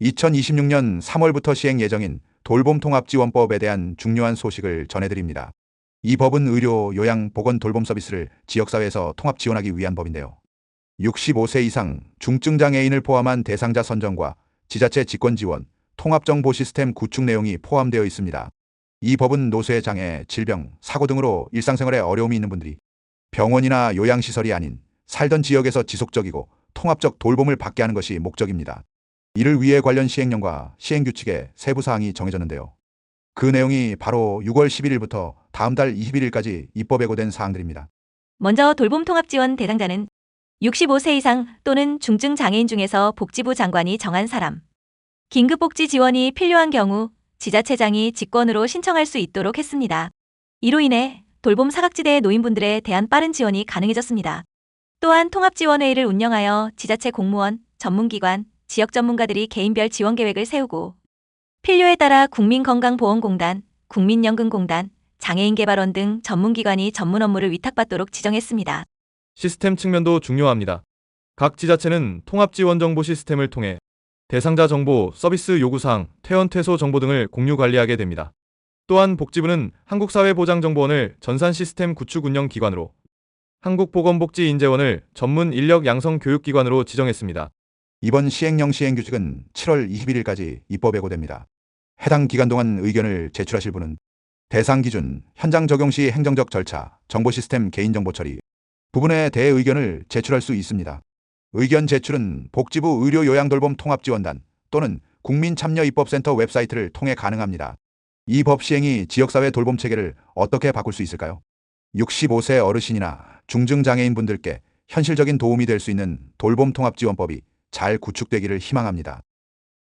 2026년 3월부터 시행 예정인 돌봄통합지원법에 대한 중요한 소식을 전해드립니다. 이 법은 의료, 요양, 보건 돌봄 서비스를 지역사회에서 통합 지원하기 위한 법인데요. 65세 이상 중증장애인을 포함한 대상자 선정과 지자체 직권 지원, 통합정보 시스템 구축 내용이 포함되어 있습니다. 이 법은 노쇠 장애, 질병, 사고 등으로 일상생활에 어려움이 있는 분들이 병원이나 요양시설이 아닌 살던 지역에서 지속적이고 통합적 돌봄을 받게 하는 것이 목적입니다. 이를 위해 관련 시행령과 시행규칙에 세부 사항이 정해졌는데요. 그 내용이 바로 6월 11일부터 다음 달 21일까지 입법 예고된 사항들입니다. 먼저 돌봄 통합 지원 대상자는 65세 이상 또는 중증 장애인 중에서 복지부 장관이 정한 사람. 긴급복지 지원이 필요한 경우 지자체장이 직권으로 신청할 수 있도록 했습니다. 이로 인해 돌봄 사각지대의 노인분들에 대한 빠른 지원이 가능해졌습니다. 또한 통합지원회의를 운영하여 지자체 공무원, 전문기관, 지역 전문가들이 개인별 지원 계획을 세우고 필요에 따라 국민건강보험공단, 국민연금공단, 장애인개발원 등 전문기관이 전문 업무를 위탁받도록 지정했습니다. 시스템 측면도 중요합니다. 각 지자체는 통합지원정보 시스템을 통해 대상자 정보, 서비스 요구사항, 퇴원 퇴소 정보 등을 공유 관리하게 됩니다. 또한 복지부는 한국사회보장정보원을 전산 시스템 구축 운영 기관으로 한국보건복지인재원을 전문 인력 양성 교육기관으로 지정했습니다. 이번 시행령 시행규칙은 7월 21일까지 입법 예고됩니다. 해당 기간 동안 의견을 제출하실 분은 대상 기준, 현장 적용 시 행정적 절차, 정보 시스템 개인정보 처리 부분에 대해 의견을 제출할 수 있습니다. 의견 제출은 복지부 의료 요양 돌봄 통합 지원단 또는 국민참여입법센터 웹사이트를 통해 가능합니다. 이 법 시행이 지역사회 돌봄 체계를 어떻게 바꿀 수 있을까요? 65세 어르신이나 중증장애인 분들께 현실적인 도움이 될 수 있는 돌봄 통합 지원법이 잘 구축되기를 희망합니다.